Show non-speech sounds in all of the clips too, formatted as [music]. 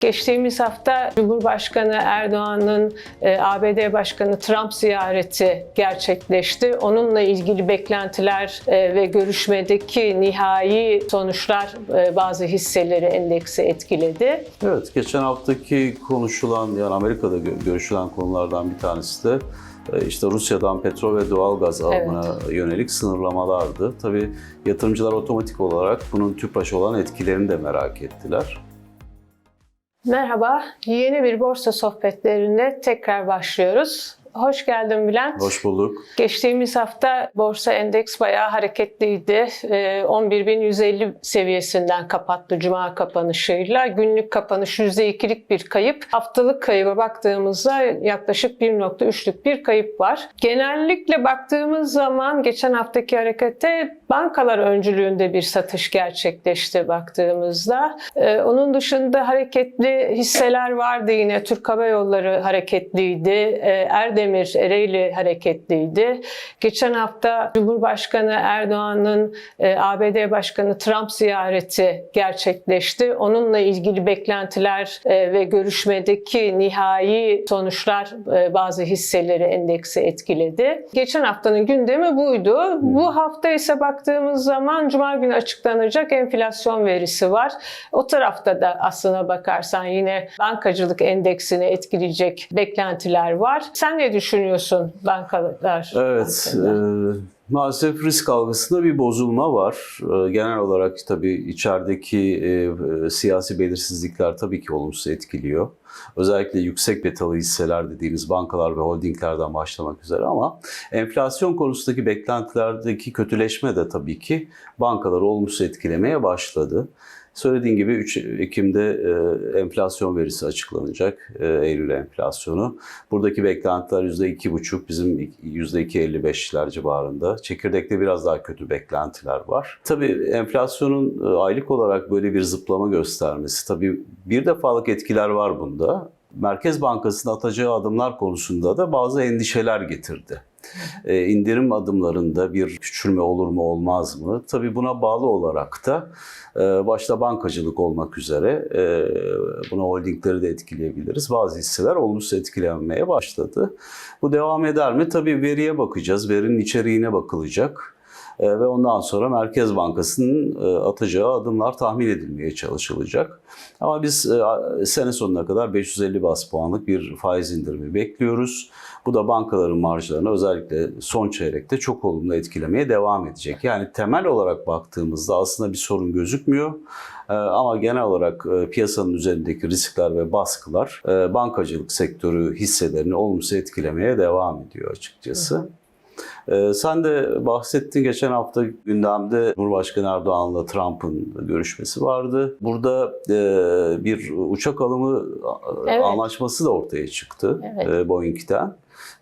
Geçtiğimiz hafta Cumhurbaşkanı Erdoğan'ın e, ABD Başkanı Trump ziyareti gerçekleşti. Onunla ilgili beklentiler e, ve görüşmedeki nihai sonuçlar e, bazı hisseleri endeksi etkiledi. Evet, geçen haftaki konuşulan yani Amerika'da gö- görüşülen konulardan bir tanesi de işte Rusya'dan petrol ve doğalgaz alımına yönelik sınırlamalardı. Tabii yatırımcılar otomatik olarak bunun TÜPRAŞ olan etkilerini de merak ettiler. Merhaba, yeni bir borsa sohbetlerine tekrar başlıyoruz. Hoş geldin Bülent. Hoş bulduk. Geçtiğimiz hafta borsa endeks bayağı hareketliydi. Ee, 11.150 seviyesinden kapattı cuma kapanışıyla. Günlük kapanış %2'lik bir kayıp. Haftalık kayıba baktığımızda yaklaşık 1.3'lük bir kayıp var. Genellikle baktığımız zaman geçen haftaki harekette bankalar öncülüğünde bir satış gerçekleşti baktığımızda. Ee, onun dışında hareketli hisseler vardı yine. Türk Hava Yolları hareketliydi. Ee, Erdemir, Ereğli hareketliydi. Geçen hafta Cumhurbaşkanı Erdoğan'ın e, ABD Başkanı Trump ziyareti gerçekleşti. Onunla ilgili beklentiler e, ve görüşmedeki nihai sonuçlar e, bazı hisseleri endeksi etkiledi. Geçen haftanın gündemi buydu. Bu hafta ise baktığımız zaman Cuma günü açıklanacak enflasyon verisi var. O tarafta da aslına bakarsan yine bankacılık endeksini etkileyecek beklentiler var. Sen ne düşünüyorsun bankalar? Evet, e, maalesef risk algısında bir bozulma var. E, genel olarak tabii içerideki e, e, siyasi belirsizlikler tabii ki olumsuz etkiliyor. Özellikle yüksek betalı hisseler dediğimiz bankalar ve holdinglerden başlamak üzere ama enflasyon konusundaki beklentilerdeki kötüleşme de tabii ki bankaları olumsuz etkilemeye başladı. Söylediğin gibi 3 Ekim'de e, enflasyon verisi açıklanacak. E, Eylül enflasyonu. Buradaki beklentiler %2,5, bizim %2,55'ler civarında. Çekirdekte biraz daha kötü beklentiler var. Tabii enflasyonun e, aylık olarak böyle bir zıplama göstermesi, tabii bir defalık etkiler var bunda. Merkez Bankası'nın atacağı adımlar konusunda da bazı endişeler getirdi. E, indirim adımlarında bir küçülme olur mu olmaz mı? Tabii buna bağlı olarak da e, başta bankacılık olmak üzere e, buna holdingleri de etkileyebiliriz. Bazı hisseler olumsuz etkilenmeye başladı. Bu devam eder mi? Tabii veriye bakacağız. Verinin içeriğine bakılacak. E, ve ondan sonra Merkez Bankası'nın e, atacağı adımlar tahmin edilmeye çalışılacak. Ama biz e, sene sonuna kadar 550 bas puanlık bir faiz indirimi bekliyoruz. Bu da bankaların marjlarını özellikle son çeyrekte çok olumlu etkilemeye devam edecek. Yani temel olarak baktığımızda aslında bir sorun gözükmüyor. Ama genel olarak piyasanın üzerindeki riskler ve baskılar bankacılık sektörü hisselerini olumsuz etkilemeye devam ediyor açıkçası. Ee, Sen de bahsettin geçen hafta gündemde Cumhurbaşkanı Erdoğan'la Trump'ın görüşmesi vardı. Burada e, bir uçak alımı Evet. anlaşması da ortaya çıktı Evet. e, Boeing'den.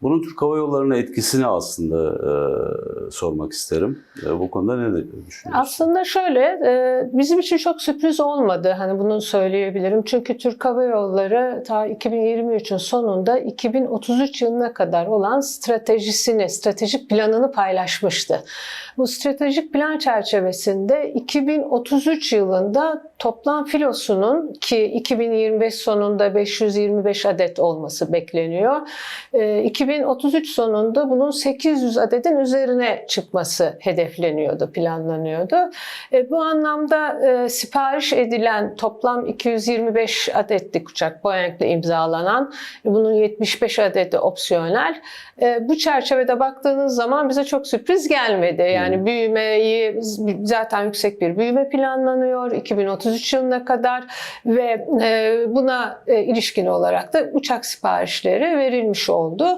Bunun Türk Hava Yolları'na etkisini aslında e, sormak isterim. E, bu konuda ne düşünüyorsun? Aslında şöyle, e, bizim için çok sürpriz olmadı. Hani bunu söyleyebilirim. Çünkü Türk Hava Yolları ta 2023'ün sonunda 2033 yılına kadar olan stratejisini, stratejik planını paylaşmıştı. Bu stratejik plan çerçevesinde 2033 yılında toplam filosunun ki 2025 sonunda 525 adet olması bekleniyor. E, 2033 sonunda bunun 800 adetin üzerine çıkması hedefleniyordu, planlanıyordu. E, bu anlamda e, sipariş edilen toplam 225 adetlik uçak Boeing'le imzalanan, e, bunun 75 adeti opsiyonel. E, bu çerçevede baktığınız zaman bize çok sürpriz gelmedi. Yani büyümeyi zaten yüksek bir büyüme planlanıyor 2033 yılına kadar ve buna ilişkin olarak da uçak siparişleri verilmiş oldu.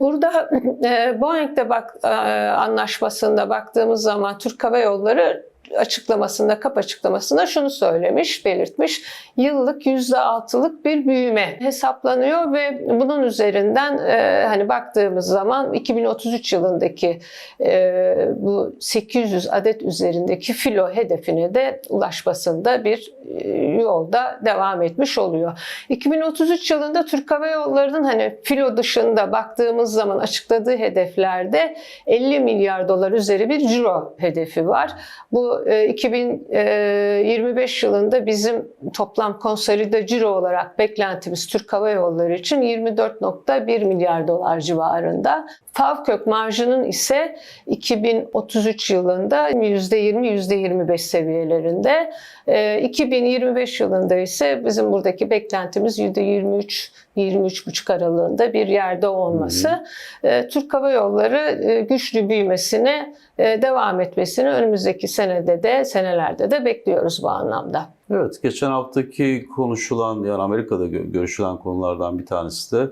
Burada [clears throat] e, Boeing'de bak e, anlaşmasında baktığımız zaman Türk Hava Yolları açıklamasında, kap açıklamasında şunu söylemiş, belirtmiş. Yıllık %6'lık bir büyüme hesaplanıyor ve bunun üzerinden e, hani baktığımız zaman 2033 yılındaki e, bu 800 adet üzerindeki filo hedefine de ulaşmasında bir e, yolda devam etmiş oluyor. 2033 yılında Türk Hava Yolları'nın hani filo dışında baktığımız zaman açıkladığı hedeflerde 50 milyar dolar üzeri bir ciro hedefi var. Bu bu e, 2025 yılında bizim toplam konsolide ciro olarak beklentimiz Türk Hava Yolları için 24.1 milyar dolar civarında. FAV kök marjının ise 2033 yılında %20-%25 seviyelerinde. E, 2025 yılında ise bizim buradaki beklentimiz %23-23,5 aralığında bir yerde olması. E, Türk Hava Yolları e, güçlü büyümesine e, devam etmesini önümüzdeki senede de senelerde de bekliyoruz bu anlamda. Evet, geçen haftaki konuşulan yani Amerika'da gö- görüşülen konulardan bir tanesi de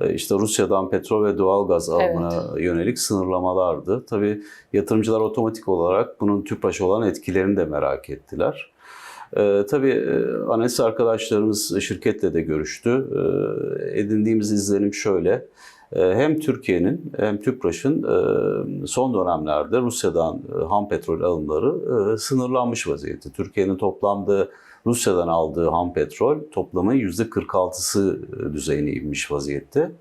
e, işte Rusya'dan petrol ve doğalgaz alımına yönelik sınırlamalardı. Tabii yatırımcılar otomatik olarak bunun TÜPRAŞ'a olan etkilerini de merak ettiler. Ee, tabii e, analiz arkadaşlarımız şirketle de görüştü. Ee, edindiğimiz izlenim şöyle. Ee, Hem Türkiye'nin hem TÜPRAŞ'ın e, son dönemlerde Rusya'dan e, ham petrol alımları e, sınırlanmış vaziyette. Türkiye'nin toplamda Rusya'dan aldığı ham petrol toplamın %46'sı düzeyine inmiş vaziyette.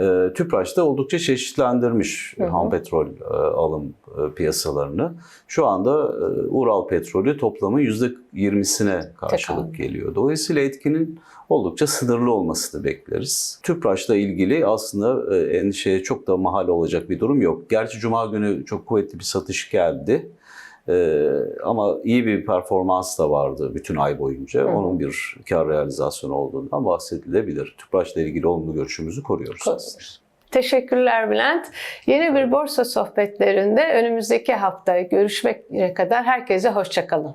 E, Tüpraş da oldukça çeşitlendirmiş Hı hı. ham petrol e, alım e, piyasalarını. Şu anda e, Ural petrolü toplamın %20'sine karşılık Tekabül. geliyor. Dolayısıyla etkinin oldukça sınırlı olmasını bekleriz. Tüpraş'la ilgili aslında e, endişeye çok da mahal olacak bir durum yok. Gerçi Cuma günü çok kuvvetli bir satış geldi. Ee, ama iyi bir performans da vardı bütün ay boyunca. Hı. Onun bir kar realizasyonu olduğundan bahsedilebilir. Tüpraş'la ilgili olumlu görüşümüzü koruyoruz. Koruyoruz. Teşekkürler Bülent. Yeni bir borsa sohbetlerinde önümüzdeki hafta görüşmek kadar herkese hoşçakalın.